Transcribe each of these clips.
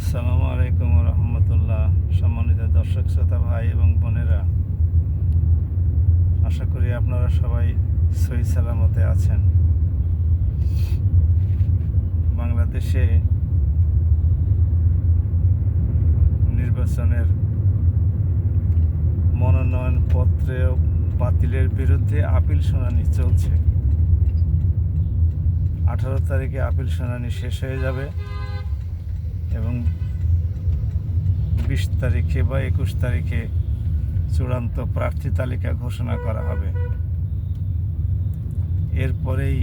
আসসালামু আলাইকুম রহমতুল্লাহ। সম্মানিত দর্শক, শ্রোতা, ভাই এবং বোনেরা, আশা করি আপনারা সবাই সহি সালামতে আছেন। বাংলাদেশে নির্বাচনের মনোনয়নপত্রে বাতিলের বিরুদ্ধে আপিল শুনানি চলছে। আঠারো তারিখে আপিল শুনানি শেষ হয়ে যাবে। এবং বিশ তারিখে বা একুশ তারিখে চূড়ান্ত প্রার্থী তালিকা ঘোষণা করা হবে। এরপরেই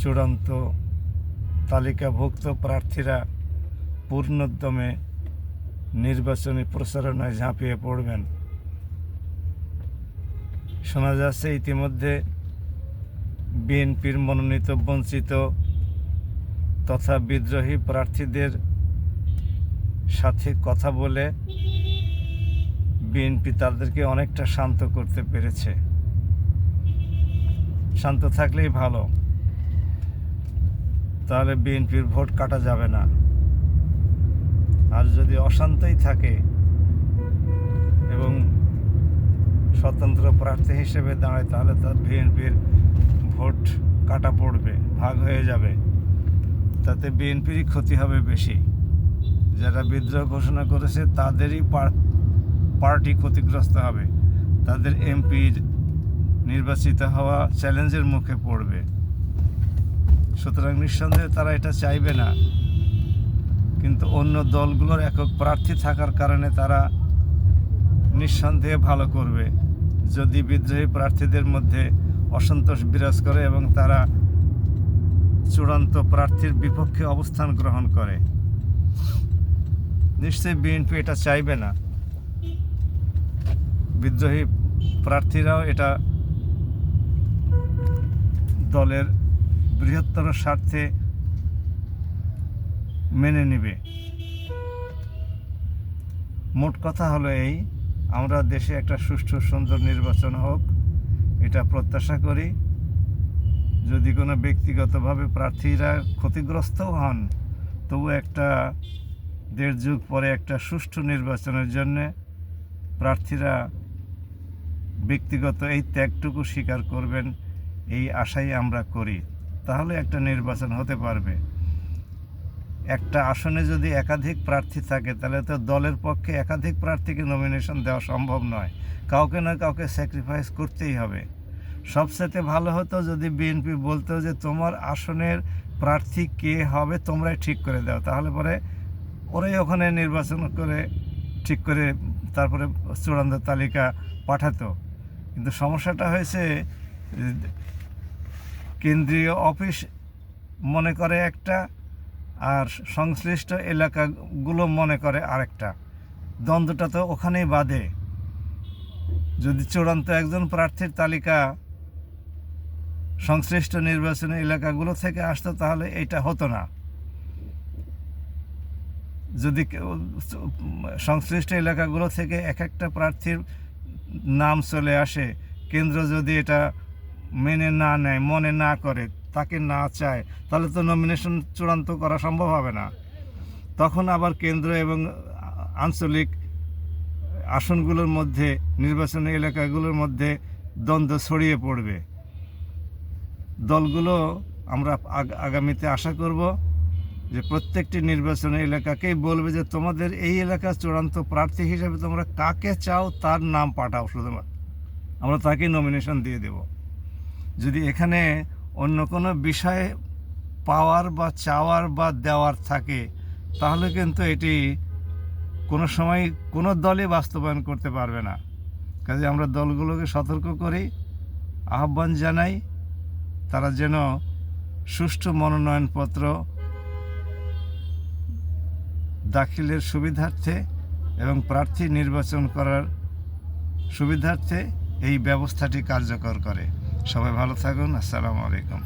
চূড়ান্ত তালিকাভুক্ত প্রার্থীরা পূর্ণোদ্যমে নির্বাচনী প্রচারণায় ঝাঁপিয়ে পড়বেন। শোনা যাচ্ছে ইতিমধ্যে বিএনপির মনোনীত বঞ্চিত তথা বিদ্রোহী প্রার্থীদের সাথে কথা বলে বিএনপি তাদেরকে অনেকটা শান্ত করতে পেরেছে। শান্ত থাকলেই ভালো। তাহলে বিএনপির ভোট কাটা যাবে না। আর যদি অশান্তই থাকে এবং স্বতন্ত্র প্রার্থী হিসেবে দাঁড়ায়, তাহলে তার বিএনপির ভোট কাটা পড়বে, ভাগ হয়ে যাবে। তাতে বিএনপিরই ক্ষতি হবে বেশি। যারা বিদ্রোহ ঘোষণা করেছে, তাদেরই পার- পার্টি ক্ষতিগ্রস্ত হবে। তাদের এমপির নির্বাচিত হওয়া চ্যালেঞ্জের মুখে পড়বে। সুতরাং নিঃসন্দেহে তারা এটা চাইবে না। কিন্তু অন্য দলগুলোর একক প্রার্থী থাকার কারণে তারা নিঃসন্দেহে ভালো করবে। যদি বিদ্রোহী প্রার্থীদের মধ্যে অসন্তোষ বিরাজ করে এবং তারা চূড়ান্ত প্রার্থীর বিপক্ষে অবস্থান গ্রহণ করে। নিশ্চয়ই বিএনপি এটা চাইবে না। বিদ্রোহী প্রার্থীরাও এটা দলের বৃহত্তর স্বার্থে মেনে নেবে। মোট কথা হলো এই, আমরা দেশে একটা সুষ্ঠু সুন্দর নির্বাচন হোক, এটা প্রত্যাশা করি। যদি কোনো ব্যক্তিগতভাবে প্রার্থীরা ক্ষতিগ্রস্তও হন, তবু একটা দেড় যুগ পরে একটা সুষ্ঠু নির্বাচনের জন্যে প্রার্থীরা ব্যক্তিগত এই ত্যাগটুকু স্বীকার করবেন, এই আশাই আমরা করি। তাহলে একটা নির্বাচন হতে পারবে। একটা আসনে যদি একাধিক প্রার্থী থাকে, তাহলে তো দলের পক্ষে একাধিক প্রার্থীকে নমিনেশন দেওয়া সম্ভব নয়। কাউকে না কাউকে স্যাক্রিফাইস করতেই হবে। সবচেয়ে ভালো হতো যদি বিএনপি বলতো যে, তোমার আসনের প্রার্থী কে হবে, তোমরাই ঠিক করে দাও। তাহলে পরে ওরাই ওখানে নির্বাচন করে ঠিক করে তারপরে চূড়ান্ত তালিকা পাঠাতো। কিন্তু সমস্যাটা হয়েছে, কেন্দ্রীয় অফিস মনে করে একটা আর সংশ্লিষ্ট এলাকাগুলো মনে করে আরেকটা। দ্বন্দ্বটা তো ওখানেই বাদে যদি চূড়ান্ত একজন প্রার্থীর তালিকা সংশ্লিষ্ট নির্বাচনী এলাকাগুলো থেকে আসতো, তাহলে এটা হতো না। যদি সংশ্লিষ্ট এলাকাগুলো থেকে এক একটা প্রার্থীর নাম চলে আসে, কেন্দ্র যদি এটা মেনে না নেয়, মনে না করে, তাকে না চায়, তাহলে তো নমিনেশন চূড়ান্ত করা সম্ভব হবে না। তখন আবার কেন্দ্র এবং আঞ্চলিক আসনগুলোর মধ্যে, নির্বাচনী এলাকাগুলোর মধ্যে দ্বন্দ্ব ছড়িয়ে পড়বে। দলগুলো আমরা আগ- আগামীতে আশা করব যে প্রত্যেকটি নির্বাচনী এলাকাকেই বলবে যে তোমাদের এই এলাকার চূড়ান্ত প্রার্থী হিসেবে তোমরা কাকে চাও তার নাম পাঠাও শুধুমাত্র। আমরা তাকেই নমিনেশন দিয়ে দেব। যদি এখানে অন্য কোনো বিষয়ে পাওয়ার বা চাওয়ার বা দেওয়ার থাকে, তাহলে কিন্তু এটি কোনো সময় কোনো দলই বাস্তবায়ন করতে পারবে না। কাজে আমরা দলগুলোকে সতর্ক করি, আহ্বান জানাই তারা যেন সুষ্ঠু মনোনয়নপত্র দাখিলের সুবিধার্থে এবং প্রার্থী নির্বাচন করার সুবিধার্থে এই ব্যবস্থাটি কার্যকর করে। সবাই ভালো থাকুন। আসসালামু আলাইকুম।